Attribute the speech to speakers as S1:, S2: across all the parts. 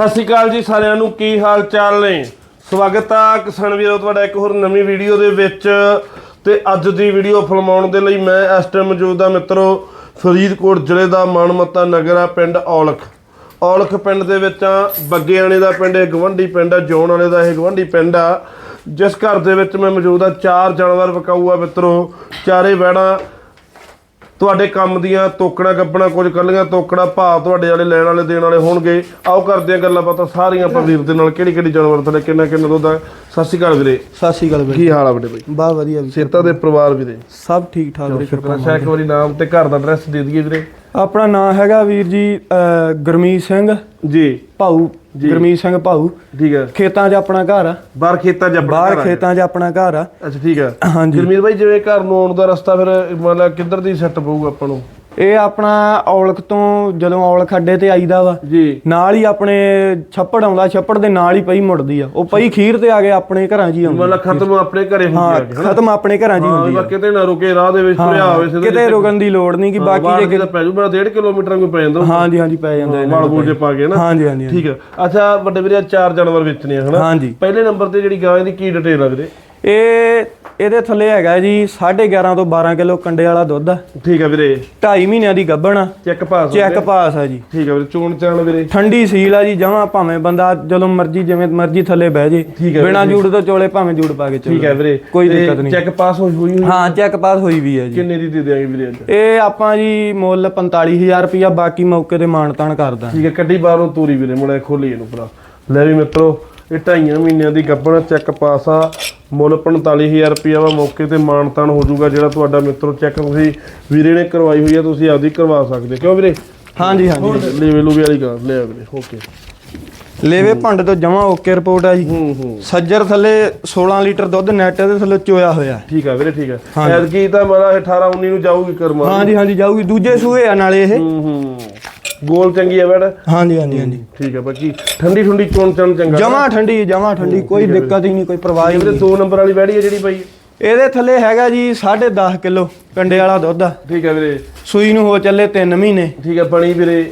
S1: ਸਤਿ ਸ਼੍ਰੀ ਅਕਾਲ ਜੀ ਸਾਰਿਆਂ ਨੂੰ, ਕੀ ਹਾਲ ਚਾਲ ਨੇ? ਸਵਾਗਤ ਆ ਕਿਸਾਨ ਵੀਰੋ, ਤੁਹਾਡਾ ਇੱਕ ਹੋਰ ਨਵੀਂ ਵੀਡੀਓ ਦੇ ਵਿੱਚ। ਤੇ ਅੱਜ ਦੀ ਵੀਡੀਓ ਫਿਲਮਾਉਣ ਦੇ ਲਈ ਮੈਂ ਇਸ ਟਾਈਮ ਮੌਜੂਦ ਆ ਮਿੱਤਰੋ, ਫਰੀਦਕੋਟ ਜ਼ਿਲ੍ਹੇ ਦਾ ਮਾਨਮੱਤਾ ਨਗਰ ਆ, ਪਿੰਡ ਔਲਖ। ਔਲਖ ਪਿੰਡ ਦੇ ਵਿੱਚ ਆ, ਬੱਗੇਆਣੇ ਦਾ ਪਿੰਡ, ਇਹ ਗਵੰਡੀ ਪਿੰਡ ਆ ਜੌਣ ਵਾਲੇ ਦਾ ਇਹ ਗਵੰਡੀ ਪਿੰਡ ਆ। ਜਿਸ ਘਰ ਦੇ ਵਿੱਚ ਮੈਂ ਮੌਜੂਦ ਆ ਚਾਰ ਜਾਨਵਰ ਵਿਕਾਊ ਆ ਮਿੱਤਰੋ, ਚਾਰੇ ਵੈੜਾਂ ਤੁਹਾਡੇ ਕੰਮ ਦੀਆਂ ਤੋਕੜਾ ਗੱਬਣਾ ਕੁਝ ਕੱਲੀਆਂ ਤੋਕੜਾ ਭਾਅ ਤੁਹਾਡੇ ਵਾਲੇ ਲੈਣ ਵਾਲੇ ਦੇਣ ਵਾਲੇ ਹੋਣਗੇ। ਆਓ ਕਰਦੇ ਆ ਗੱਲਾਂ ਬਾਤਾਂ ਸਾਰੀਆਂ ਆਪਾਂ ਵੀਰ ਦੇ ਨਾਲ ਕਿਹੜੀ ਕਿਹੜੀ ਜਾਨਵਰ ਤੁਹਾਡੇ ਕਿੰਨਾ ਕਿੰਨਾ ਦੁੱਧ ਆ? ਸਤਿ ਸ਼੍ਰੀ ਅਕਾਲ ਵੀਰੇ।
S2: ਸਤਿ ਸ਼੍ਰੀ ਅਕਾਲ ਬਾਈ
S1: ਕੀ ਹਾਲ ਆ ਬੜੇ ਬਾਈ?
S2: ਬਾ ਵਧੀਆ ਵੀ
S1: ਸੇਤਾ ਦੇ ਪਰਿਵਾਰ ਵੀਰੇ।
S2: ਸਭ ਠੀਕ ਠਾਕ ਵੀਰੇ
S1: ਸ਼ੁਕਰ ਅੱਛਾ ਇੱਕ ਵਾਰੀ ਨਾਮ ਤੇ ਘਰ ਦਾ ਐਡਰੈਸ ਦੇ ਦਈਏ ਵੀਰੇ।
S2: ਆਪਣਾ ਨਾਮ ਹੈਗਾ ਵੀਰ ਜੀ ਅਹ, ਗੁਰਮੀਤ ਸਿੰਘ।
S1: ਜੀ।
S2: ਭਾਊ ਗੁਰਮੀਤ ਸਿੰਘ ਭਾਊ।
S1: ਠੀਕ ਹੈ।
S2: ਖੇਤਾਂ 'ਚ ਆਪਣਾ ਘਰ ਆ।
S1: ਬਾਹਰ ਖੇਤਾਂ 'ਚ ਆਪਣਾ
S2: ਬਾਹਰ। ਖੇਤਾਂ 'ਚ ਆਪਣਾ ਘਰ ਆ।
S1: ਅੱਛਾ ਠੀਕ ਹੈ।
S2: ਹਾਂਜੀ।
S1: ਗੁਰਮੀਤ ਬਾਈ ਜਿਵੇਂ ਘਰ ਨੂੰ ਆਉਣ ਦਾ ਰਸਤਾ ਫਿਰ ਮਤਲਬ ਕਿੱਧਰ ਦੀ ਸੈੱਟ ਪਊਗਾ ਆਪਾਂ ਨੂੰ?
S2: ਇਹ ਆਪਣਾ ਔਲਖ ਤੋਂ ਜਦੋਂ ਔਲਖ ਅੱਡੇ ਤੇ ਆਈਦਾ ਵਾ
S1: ਜੀ।
S2: ਨਾਲ ਹੀ ਆਪਣੇ ਛੱਪੜ ਆਉਂਦਾ ਛੱਪੜ ਦੇ ਨਾਲ ਹੀ ਪਈ ਮੁੜਦੀ ਆ। ਉਹ ਪਈ ਖੀਰ ਤੇ ਆ ਕੇ ਆਪਣੇ ਘਰਾਂ 'ਚ ਹੀ ਆਉਂਦੀ
S1: ਮਤਲਬ ਖਤਮ ਆਪਣੇ ਘਰੇ ਹੁੰਦੀ ਆ
S2: ਖਤਮ ਆਪਣੇ ਘਰਾਂ 'ਚ ਹੀ ਹੁੰਦੀ
S1: ਹਾਂ ਕਿਤੇ ਨਾ ਰੁਕੇ ਰਾਹ ਦੇ ਵਿੱਚ ਤੁਰਿਆ ਹੋਵੇ ਸਿੱਧਾ
S2: ਕਿਤੇ ਰੁਕਣ ਦੀ ਲੋੜ ਨਹੀਂ ਕਿ ਬਾਕੀ
S1: ਜੇ ਪੈ ਜੂ ਬੜਾ 1.5 ਕਿਲੋਮੀਟਰ ਨੂੰ ਪੈ ਜਾਂਦਾ
S2: ਹਾਂਜੀ ਹਾਂਜੀ ਪੈ ਜਾਂਦਾ ਇਹਨਾਂ
S1: ਵਾਲ ਬੂਲ ਜੇ ਪਾ ਕੇ ਨਾ।
S2: ਹਾਂਜੀ ਹਾਂਜੀ।
S1: ਠੀਕ ਹੈ ਅੱਛਾ ਵੱਡੇ ਵੀਰੇ ਚਾਰ ਜਾਨਵਰ ਵੇਚਣੇ ਆ ਹਨਾ? ਪਹਿਲੇ ਨੰਬਰ ਤੇ ਜਿਹੜੀ ਗਾਂ ਦੀ ਕੀ ਡਿਟੇਲ ਆ ਵੀਰੇ?
S2: ਇਹ ਇਹਦੇ ਥੱਲੇ ਹੈਗਾ ਜੀ 11.5 ਤੋਂ 12 ਕਿਲੋ ਕੰਡੇ ਵਾਲਾ ਦੁੱਧ। ਆ
S1: ਠੀਕ ਹੈ ਵੀਰੇ।
S2: 2.5 ਮਹੀਨਿਆਂ ਦੀ ਗੱਭਣ ਆ।
S1: ਚੈੱਕ ਪਾਸ
S2: ਚੈੱਕ ਪਾਸ ਆ। ਜੀ।
S1: ਠੀਕ ਹੈ ਵੀਰੇ ਚੋਣ ਚਾਣ ਵੀਰੇ।
S2: ਠੰਡੀ ਸੀਲ ਆ ਜੀ ਜਮਾ ਭਾਵੇਂ ਬੰਦਾ ਜਦੋਂ ਮਰਜ਼ੀ ਜਿਵੇਂ ਮਰਜ਼ੀ ਥੱਲੇ ਬਹਿ ਜੇ। ਬਿਨਾ ਜੂੜ ਤੋਂ ਚੋਲੇ ਭਾਵੇਂ ਜੂੜ ਪਾ ਕੇ ਚਲੋ।
S1: ਠੀਕ ਹੈ ਵੀਰੇ
S2: ਕੋਈ ਦਿੱਕਤ ਨਹੀਂ।
S1: ਚੈੱਕ ਪਾਸ ਹੋਈ ਹੋਈ?
S2: ਹਾਂ ਚੈੱਕ ਪਾਸ ਹੋਈ ਵੀ ਹੈ ਜੀ।
S1: ਕਿੰਨੇ ਦੀ ਦੇ ਦਿਆਂਗੇ ਵੀਰੇ
S2: ਇਹ ਆਪਾਂ ਜੀ ਮੁੱਲ 45000 ਰੁਪਇਆ ਬਾਕੀ ਮੌਕੇ ਤੇ ਮਾਨਤਾਨ ਕਰਦਾ।
S1: ਠੀਕ ਹੈ ਕੱਢੀ ਬਾਹਰੋਂ ਤੂਰੀ ਵੀਰੇ ਮੁੰਡਾ ਖੋਲੀ ਇਹਨੂੰ ਭਰਾ। ਲੈ ਵੀ ਮਿੱਤਰੋ ਇਹ ਢਾਈਆਂ ਮਹੀਨਿਆਂ ਦੀ ਗੱਬਣ ਚੈੱਕ ਪਾਸ ਆ। ਮੁੱਲ 45000 ਰੁਪਇਆ ਵਾ ਮੌਕੇ ਤੇ ਮਾਨਤਾਨ ਹੋ ਜਾਊਗਾ ਜਿਹੜਾ ਤੁਹਾਡਾ ਮਿੱਤਰੋ ਚੈੱਕ ਤੁਸੀਂ ਵੀਰੇ ਨੇ ਕਰਵਾਈ ਹੋਈ ਆ ਤੁਸੀਂ ਆਪਦੀ ਕਰਵਾ ਸਕਦੇ ਕਿਉਂ ਵੀਰੇ?
S2: ਹਾਂਜੀ ਹਾਂਜੀ।
S1: ਲੇਵੇ ਲੂਵੇ ਵਾਲੀ ਗੱਲ ਲੈ ਵੀਰੇ ਓਕੇ
S2: ਲੇਵੇ ਭੰਡ ਤੋਂ ਜਮਾ ਓਕੇ ਰਿਪੋਰਟ ਆ ਜੀ।
S1: ਹੂੰ ਹੂੰ।
S2: ਸੱਜਰ ਥੱਲੇ 16 ਲੀਟਰ ਦੁੱਧ ਨੈਟ ਦੇ ਥੱਲੇ ਚੋਇਆ ਹੋਇਆ।
S1: ਠੀਕ ਆ ਵੀਰੇ ਠੀਕ ਆ। ਐਤਕੀ ਤਾਂ ਮੇਰਾ 18 19 ਨੂੰ ਜਾਊਗੀ ਕਰਮਾ।
S2: ਹਾਂਜੀ ਹਾਂਜੀ ਜਾਊਗੀ। ਦੂਜੇ ਸੂਏ ਆ ਨਾਲੇ ਇਹ।
S1: ਹੂੰ ਹੂੰ। ਗੋਲ ਚੰਗੀ ਆ ਮੈਡ
S2: ਹਾਂਜੀ ਹਾਂਜੀ ਹਾਂਜੀ।
S1: ਠੀਕ ਆ ਬਾਕੀ ਠੰਡੀ ਠੰਡੀ ਚੋਣ ਚਣ ਚੰਗਾ।
S2: ਜਮਾ ਠੰਡੀ ਜਮਾ ਠੰਡੀ ਕੋਈ ਦਿੱਕਤ ਹੀ ਨਹੀਂ ਕੋਈ ਪਰਵਾਹ ਹੀ ਨਹੀਂ।
S1: ਦੋ ਨੰਬਰ ਵਾਲੀ ਬੈੜੀ ਆ ਜਿਹੜੀ ਬਾਈ।
S2: ਇਹਦੇ ਥੱਲੇ ਹੈਗਾ ਜੀ 10.5 ਕਿਲੋ ਕੰਡੇ ਵਾਲਾ ਦੁੱਧ ਆ।
S1: ਠੀਕ ਆ ਵੀਰੇ।
S2: ਸੂਈ ਨੂੰ ਹੋ ਚੱਲੇ 3 ਮਹੀਨੇ।
S1: ਠੀਕ ਆ ਬਣੀ ਵੀਰੇ।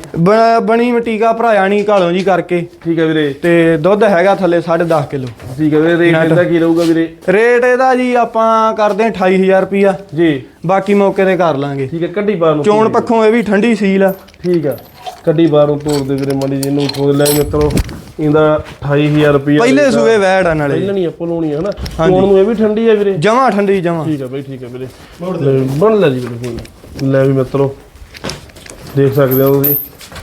S2: ਬਣੀ ਮਟੀਕਾ ਭਰਾਇਆ ਨਹੀਂ ਘਾਲੋਂ ਜੀ ਕਰਕੇ।
S1: ਠੀਕ ਆ ਵੀਰੇ।
S2: ਤੇ ਦੁੱਧ ਹੈਗਾ ਥੱਲੇ 10.5 ਕਿਲੋ।
S1: ਠੀਕ ਆ ਵੀਰੇ ਰੇਟ ਇਹਦਾ ਕੀ ਰਹੂਗਾ ਵੀਰੇ?
S2: ਰੇਟ ਇਹਦਾ ਜੀ ਆਪਾਂ ਕਰਦੇ ਹਾਂ 28000 ਰੁਪਿਆ
S1: ਜੀ।
S2: ਬਾਕੀ ਮੌਕੇ ਤੇ ਕਰ ਲਾਂਗੇ।
S1: ਠੀਕ ਆ ਕੱਢੀ ਬਾਹਰ ਨੂੰ
S2: ਚੋਣ ਪੱਖੋਂ ਇਹ ਵੀ ਠੰਡੀ ਸੀਲ ਆ।
S1: ਠੀਕ ਆ। ਕੱਢੀ ਬਾਹਰ ਤੋੜ ਦੇ ਵੀਰੇ ਮਾੜੀ ਜੀ ਨੂੰ ਤੋੜ ਲੈ ਮਿੱਤਰੋ ਇਹਦਾ 28000 ਰੁਪਏ
S2: ਪਹਿਲੇ ਸੂਏ ਵੈੜ ਆ ਨਾਲੇ।
S1: ਪਹਿਲਾਂ ਨਹੀਂ ਆਪਾਂ ਲਾਉਣੀ ਹੈ ਨਾ ਚੋਣ ਨੂੰ ਇਹ ਵੀ ਠੰਡੀ ਆ ਵੀਰੇ।
S2: ਜਮਾ ਠੰਡੀ ਜਮਾ।
S1: ਠੀਕ ਆ ਬਈ ਠੀਕ ਆ ਵੀਰੇ। ਬਣ ਲੈ ਜੀ ਵੀਰੇ ਲੈ ਵੀ ਮਿੱਤਰੋ ਦੇਖ ਸਕਦੇ ਹੋ ਤੁਸੀਂ।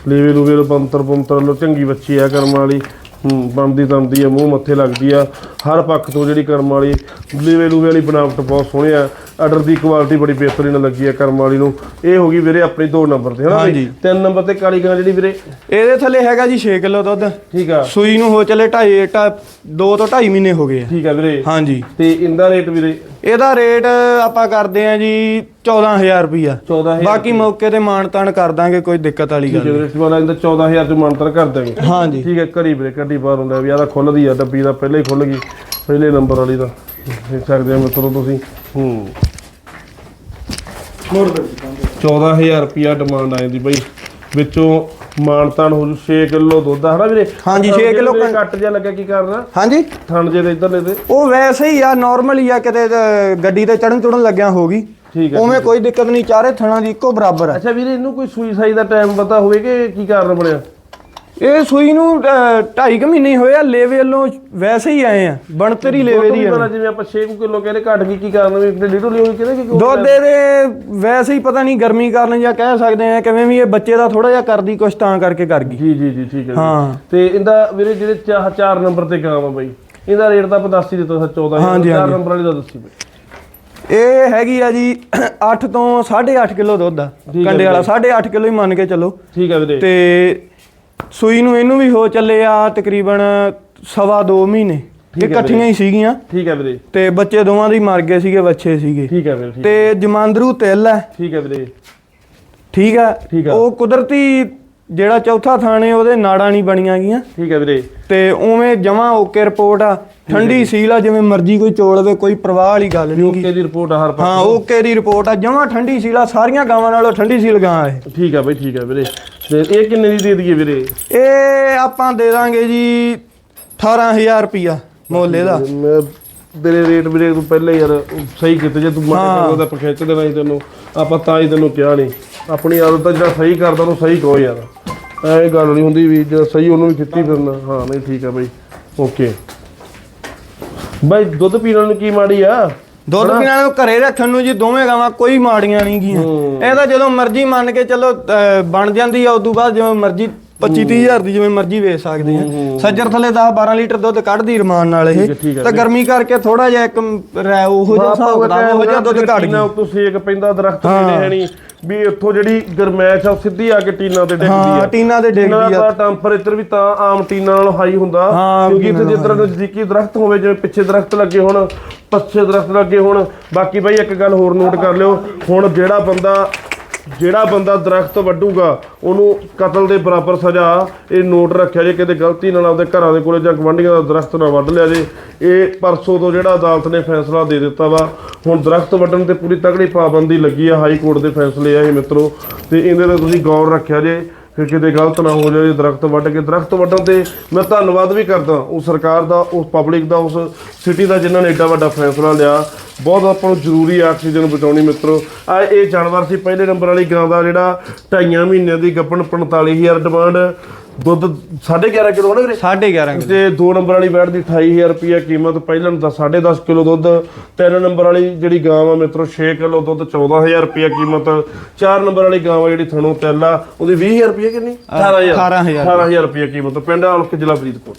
S1: ਲੀਵੇ ਲੂਵੇ ਪੰਤਰ ਪੰਤਰ ਲੋ ਚੰਗੀ ਬੱਚੀ ਆ ਕਰਮ ਵਾਲੀ। ਹੂੰ ਬੰਦੀ ਤੰਦੀ ਆ ਮੂੰਹ ਮੱਥੇ ਲੱਗਦੀ ਆ। ਹਰ ਪੱਖ ਤੋਂ ਜਿਹੜੀ ਕਰਮ ਵਾਲੀ ਲੀਵੇ ਲੂਵੇ ਵਾਲੀ ਬਣਾਵਟ ਬਹੁਤ ਸੋਹਣੀ ਆ। ਆਰਡਰ ਦੀ ਕੁਆਲਿਟੀ ਬੜੀ ਬਿਹਤਰੀਨ ਲੱਗੀ ਆ ਕਰਮ ਵਾਲੀ ਨੂੰ। ਇਹ ਹੋ ਗਈ ਵੀਰੇ ਆਪਣੀ ਦੋ ਨੰਬਰ ਤੇ ਹਨਾ
S2: ਹਾਂਜੀ।
S1: ਤਿੰਨ ਨੰਬਰ ਤੇ ਕਾਲੀ ਗਾਂ ਜਿਹੜੀ ਵੀਰੇ।
S2: ਇਹਦੇ ਥੱਲੇ ਹੈਗਾ ਜੀ 6 ਕਿਲੋ ਦੁੱਧ।
S1: ਠੀਕ ਆ।
S2: ਸੂਈ ਨੂੰ ਹੋ ਚੱਲੇ 2.5 2 ਤੋਂ 2.5 ਮਹੀਨੇ ਹੋ ਗਏ ਆ।
S1: ਠੀਕ ਆ ਵੀਰੇ।
S2: ਹਾਂਜੀ।
S1: ਤੇ ਇਹਦਾ ਰੇਟ ਵੀਰੇ?
S2: ਇਹਦਾ ਰੇਟ ਆਪਾਂ ਕਰਦੇ ਆ ਜੀ 14000 ਰੁਪਿਆ
S1: 14000
S2: ਬਾਕੀ ਮੌਕੇ ਤੇ ਮਾਨਤਾਨ ਕਰ ਦਾਂਗੇ ਕੋਈ ਦਿੱਕਤ ਵਾਲੀ ਗੱਲ
S1: ਵੀਰੇ ਇਸ ਵਾਲਾ ਇਹਦਾ 14000 ਚ ਮੰਤਰ ਕਰ ਦਾਂਗੇ।
S2: ਹਾਂਜੀ।
S1: ਠੀਕ ਹੈ ਘਰੀ ਵੀਰੇ ਕੱਢੀ ਬਾਹਰ ਹੁੰਦਾ ਵੀ ਆਦਾ ਖੁੱਲਦੀ ਆ ਡੱਬੀ ਦਾ ਪਹਿਲਾਂ ਹੀ ਖੁੱਲ ਗਈ। ਪਹਿਲੇ ਨੰਬਰ ਵਾਲੀ ਦਾ। ਦੇਖ ਸਕਦੇ ਹੋ ਮਿੱਤਰੋ ਤੁਸੀਂ। ਹੂੰ। 14000 ਰੁਪਿਆ ਡਿਮਾਂਡ ਆਈ ਦੀ ਬਈ। ਵਿੱਚੋਂ ਮਾਨਤਾਨ ਹੋ ਜੂ 6 ਕਿਲੋ ਦੁੱਧ ਆ ਹਨਾ ਵੀਰੇ?
S2: ਹਾਂਜੀ, ਛੇ ਕਿੱਲੋ
S1: ਵੀਰੇ ਕੱਟ ਜਿਹਾ ਲੱਗਾ ਕੀ ਕਰਨਾ
S2: ਹਾਂਜੀ।
S1: ਥਣ ਜੇ ਦੇ ਇਧਰਲੇ ਤੇ
S2: ਉਹ ਵੈਸੇ ਹੀ ਆ ਨਾਰਮਲ ਹੀ ਆ ਕਿਤੇ ਗੱਡੀ ਤੇ ਚੜਨ ਚੁੜਨ ਲੱਗਿਆ ਹੋਗੀ
S1: ਠੀਕ ਹੈ
S2: ਉਵੇਂ ਕੋਈ ਦਿੱਕਤ ਨਹੀਂ ਚਾਰੇ ਥਣਾ ਦੀ ਇੱਕੋ ਬਰਾਬਰ ਆ।
S1: ਅੱਛਾ ਵੀਰੇ ਇਹਨੂੰ ਕੋਈ ਸੂਈ ਸਾਈ ਦਾ ਟਾਈਮ ਪਤਾ ਹੋਵੇ ਕਿ ਕੀ ਕਾਰਨ ਬਣਿਆ?
S2: ਇਹ ਸੂਈ ਨੂੰ 2.5 ਕੁ ਮਹੀਨੇ ਹੋਏ ਆ ਲੇਵੇ ਵੱਲੋਂ ਵੈਸੇ ਹੀ ਆਏ ਆ ਬਣਤਰ ਲੇਵੇ ਦੀ ਆ।
S1: ਜਿਵੇਂ ਆਪਾਂ 6 ਕਿਲੋ ਕਹਿੰਦੇ ਘਟ ਗਈ ਕੀ ਕਾਰਨ ਵੀ ਇੱਕ ਲੀਟਰ ਲਿਓ ਕਿਹਦੇ ਕਿ
S2: ਦੁੱਧ ਦੇ ਵੈਸੇ ਹੀ ਪਤਾ ਨਹੀਂ ਗਰਮੀ ਕਾਰਨ ਜਾਂ ਕਹਿ ਸਕਦੇ ਆ ਕਿਵੇਂ ਵੀ ਇਹ ਬੱਚੇ ਦਾ ਥੋੜਾ ਜਿਹਾ ਕਰਦੀ ਕੁਛ ਤਾਂ ਕਰਕੇ ਕਰ ਗਈ।
S1: ਜੀ ਜੀ ਜੀ ਠੀਕ ਹੈ।
S2: ਹਾਂ।
S1: ਤੇ ਇਹਦਾ ਵੀਰੇ ਜਿਹੜੇ ਚਾਹ ਚਾਰ ਨੰਬਰ ਤੇ ਗਾਂ ਆ ਬਾਈ ਇਹਦਾ ਰੇਟ ਤਾਂ ਆਪਾਂ ਦੱਸ ਹੀ ਦਿੱਤਾ ਸੀ 14
S2: ਹਾਂਜੀ,
S1: ਚਾਰ
S2: ਹਾਂਜੀ।
S1: ਨੰਬਰ ਵਾਲੀ ਦਾ ਦੱਸੀ ਬਾਈ।
S2: ਇਹ ਹੈਗੀ ਆ ਜੀ 8 ਤੋਂ 8.5 ਕਿਲੋ ਦੁੱਧ ਆ ਕੰਡੇ ਵਾਲਾ 8.5 ਕਿਲੋ ਹੀ ਮੰਨ ਕੇ ਚੱਲੋ।
S1: ਠੀਕ ਹੈ ਵੀਰੇ।
S2: ਤੇ ਸੂਈ ਨੂੰ ਇਹਨੂੰ ਵੀ ਹੋ ਚੱਲੇ ਆ ਤਕਰੀਬਨ ਸਵਾ 2 ਮਹੀਨੇ ਇਹ
S1: ਹੈ
S2: ਇਕੱਠੀਆਂ ਹੀ ਸੀਗੀਆਂ।
S1: ਠੀਕ ਹੈ ਵੀਰੇ।
S2: ਤੇ ਬੱਚੇ ਦੋਵਾਂ ਦੀ ਮਰ ਗਏ ਸੀਗੇ ਬੱਚੇ ਸੀਗੇ।
S1: ਠੀਕ ਹੈ ਵੀਰੇ
S2: ਤੇ ਜਮਾਂਦਰੂ ਤਿਲ ਹੈ।
S1: ਠੀਕ ਹੈ ਵੀਰੇ।
S2: ਠੀਕ ਆ। ਉਹ ਕੁਦਰਤੀ ਜਿਹੜਾ ਚੌਥਾ ਥਾਣੇ ਉਹਦੇ ਨਾੜਾਂ ਨਹੀਂ ਬਣੀਆਂ ਗਈਆਂ।
S1: ਠੀਕ ਹੈ ਵੀਰੇ।
S2: ਤੇ ਉਵੇਂ ਜਮਾ ਓਕੇ ਰਿਪੋਰਟ ਆ। ਠੰਡੀ ਸੀਲ ਆ ਜਿਵੇਂ ਮਰਜ਼ੀ ਕੋਈ ਚੋਲ ਲਵੇ ਕੋਈ ਪ੍ਰਵਾਹ ਵਾਲੀ ਗੱਲ ਨਹੀਂ
S1: ਓਕੇ ਦੀ ਰਿਪੋਰਟ ਆ ਹਰ
S2: ਹਾਂ
S1: ਪਾਸੇ
S2: ਓਕੇ ਦੀ ਰਿਪੋਰਟ ਆ। ਜਮਾ ਠੰਡੀ ਸੀਲ ਆ ਸਾਰੀਆਂ ਗਾਵਾਂ ਨਾਲੋਂ ਠੰਡੀ ਸੀਲ ਗਾਂ ਇਹ।
S1: ਠੀਕ ਹੈ ਬਈ ਠੀਕ ਹੈ ਵੀਰੇ। ਤੇ ਇਹ ਕਿੰਨੇ ਦੀ ਦੇ ਦਈਏ ਵੀਰੇ?
S2: ਇਹ ਆਪਾਂ ਦੇ ਦਾਂਗੇ ਜੀ 18000 ਰੁਪਿਆ ਮੁੱਲ
S1: ਮੈਂ ਤੇਰੇ ਰੇਟ ਵੀਰੇ ਤੂੰ ਪਹਿਲੇ ਯਾਰ ਸਹੀ ਕੀਤੇ ਜੇ ਤੂੰ ਮਾੜਾ ਕਰਦਾ ਤਾਂ ਆਪਾਂ ਖਿੱਚ ਦੇਣਾ ਸੀ ਤੈਨੂੰ। ਆਪਾਂ ਤਾਂ ਹੀ ਤੈਨੂੰ ਕਿਹਾ ਨਹੀਂ ਆਪਣੀ ਆਦਤ ਆ ਜਿਹੜਾ ਸਹੀ ਕਰਦਾ ਉਹਨੂੰ ਸਹੀ ਕਹੋ ਯਾਰ। ਐ ਗੱਲ ਨਹੀਂ ਹੁੰਦੀ ਵੀ ਜਿਹੜਾ ਸਹੀ ਉਹਨੂੰ ਵੀ ਖਿੱਚੀ ਫਿਰਨਾ। ਹਾਂ ਨਹੀਂ ਠੀਕ ਆ ਬਈ। ਓਕੇ। ਬਈ ਦੁੱਧ ਪੀਣ ਨੂੰ ਕੀ ਮਾੜੀ ਆ?
S2: ਦੁੱਧ ਪੀਣਾ ਨੂੰ ਘਰੇ ਰੱਖਣ ਨੂੰ ਜੀ ਦੋਵੇਂ ਗਾਵਾਂ ਕੋਈ ਮਾੜੀਆਂ ਨਹੀਂ ਗੀਆਂ। ਇਹ ਤਾਂ ਜਦੋਂ ਮਰਜ਼ੀ ਮੰਨ ਕੇ ਚੱਲੋ ਬਣ ਜਾਂਦੀ ਆ ਉਦੋਂ ਬਾਅਦ ਜਿਵੇਂ ਮਰਜ਼ੀ 25 30000 ਦੀ ਜਿਵੇਂ ਮਰਜ਼ੀ ਵੇਚ ਸਕਦੇ ਆ। ਸੱਜਰ ਥੱਲੇ 10 12 ਲੀਟਰ ਦੁੱਧ ਕੱਢਦੀ ਰਮਾਨ ਨਾਲ ਇਹ। ਤਾਂ ਗਰਮੀ ਕਰਕੇ ਥੋੜਾ ਜਿਹਾ ਇੱਕ ਰਹਿ ਉਹੋ ਜਿਹਾ ਹਿਸਾਬ ਕਿਤਾਬ ਉਹੋ ਜਿਹਾ ਦੁੱਧ ਘਟ ਗਿਆ
S1: ਉੱਤੋਂ ਸੇਕ ਪੈਂਦਾ ਦਰਖਤ ਜਿਹੜੇ ਹੈ। ਨਹੀਂ ਵੀ ਇੱਥੋਂ ਜਿਹੜੀ ਗਰਮੈਸ਼ ਆ ਸਿੱਧੀ ਆ ਕੇ ਟੀਨਾ ਤੇ ਡਿੱਗਦੀ ਆ।
S2: ਹਾਂ ਟੀਨਾ
S1: ਟੀਨਾ
S2: ਡਿੱਗਦੀ ਆ।
S1: ਦਾ ਟੈਂਪਰੇਚਰ ਵੀ ਤਾਂ ਆਮ ਟੀਨਾ ਨਾਲੋਂ ਹਾਈ ਹੁੰਦਾ ਕਿਉਂਕਿ ਇੱਥੇ ਜਿਸ ਤਰ੍ਹਾਂ ਨਜ਼ਦੀਕੀ ਦਰਖਤ ਹੋਵੇ ਜਿਵੇਂ ਪਿੱਛੇ ਦਰਖਤ ਲੱਗੇ ਹੋਣ ਪੱਛੇ ਦਰਖਤ ਲੱਗੇ ਹੋਣ ਬਾਕੀ ਬਾਈ ਇੱਕ ਗੱਲ ਹੋਰ ਨੋਟ ਕਰ ਲਿਓ ਹੁਣ ਜਿਹੜਾ ਬੰਦਾ ਜਿਹੜਾ ਬੰਦਾ ਦਰਖਤ ਵੱਢੂਗਾ, ਉਹਨੂੰ ਕਤਲ ਦੇ ਬਰਾਬਰ ਸਜ਼ਾ, ਇਹ ਨੋਟ ਰੱਖਿਆ ਜੇ ਕਿਤੇ ਗਲਤੀ ਨਾਲ ਆਪਦੇ ਘਰਾਂ ਦੇ ਕੋਲੇ ਜਾਂ ਗਵਾਂਢੀਆਂ ਦਾ ਦਰਖਤ ਨਾ ਵੱਢ ਲਿਆ ਜੇ। ਇਹ ਪਰਸੋਂ ਤੋਂ ਜਿਹੜਾ ਅਦਾਲਤ ਨੇ ਫੈਸਲਾ ਦੇ ਦਿੱਤਾ ਵਾ, ਹੁਣ ਦਰਖਤ ਵੱਢਣ ਤੇ ਪੂਰੀ ਤਗੜੀ ਪਾਬੰਦੀ ਲੱਗੀ ਆ, ਹਾਈ ਕੋਰਟ ਦੇ ਫੈਸਲੇ ਆ ਇਹ ਮਿੱਤਰੋ। ਤੇ ਇਹਦੇ ਤੇ ਤੁਸੀਂ ਗੌਰ ਰੱਖਿਆ ਜੇ ਕਿ ਕਿਤੇ ਗਲਤ ਨਾ ਹੋ ਜਾਵੇ ਦਰਖਤ ਵੱਢ ਕੇ, ਦਰਖਤ ਵੱਢਣ ਤੇ ਮੈਂ ਧੰਨਵਾਦ ਵੀ ਕਰਦਾ ਉਸ ਸਰਕਾਰ ਦਾ, ਉਸ ਪਬਲਿਕ ਦਾ, ਉਸ ਸਿਟੀ ਦਾ ਜਿਨ੍ਹਾਂ ਨੇ ਐਡਾ ਵੱਡਾ ਫੈਸਲਾ ਲਿਆ। ਬਹੁਤ ਆਪਾਂ ਨੂੰ ਜ਼ਰੂਰੀ ਆ ਆਕਸੀਜਨ ਬਚਾਉਣੀ ਮਿੱਤਰੋ। ਆ ਇਹ ਜਾਨਵਰ ਸੀ, ਪਹਿਲੇ ਨੰਬਰ ਵਾਲੀ ਗਾਂ ਦਾ ਜਿਹੜਾ ਢਾਈਆਂ ਮਹੀਨਿਆਂ ਦੀ ਗੱਪਣ 45000 ਡਿਮਾਂਡ ਦੁੱਧ 11.5 ਕਿਲੋ ਹੋਣਾ ਵੀਰੇ?
S2: 11.5
S1: ਤੇ 2 ਨੰਬਰ ਵਾਲੀ ਵੈਟ ਦੀ 28000 ਰੁਪਏ ਕੀਮਤ ਪਹਿਲਾਂ ਦਾ 10.5 ਕਿਲੋ ਦੁੱਧ ਤਿੰਨ ਨੰਬਰ ਵਾਲੀ ਜਿਹੜੀ ਗਾਂ ਆ ਮਿੱਤਰੋ 6 ਕਿਲੋ ਦੁੱਧ 14000 ਰੁਪਏ ਕੀਮਤ 4 ਨੰਬਰ ਵਾਲੀ ਗਾਂ ਆ ਜਿਹੜੀ ਥਣੋਂ ਤੈਲਾ ਉਹਦੀ 20000 ਰੁਪਏ ਕਿੰਨੀ? 18000
S2: 18,000
S1: 18000 ਰੁਪਏ ਕੀਮਤ ਪਿੰਡ ਆਲਖ ਜ਼ਿਲ੍ਹਾ ਫਰੀਦਕੋਟ।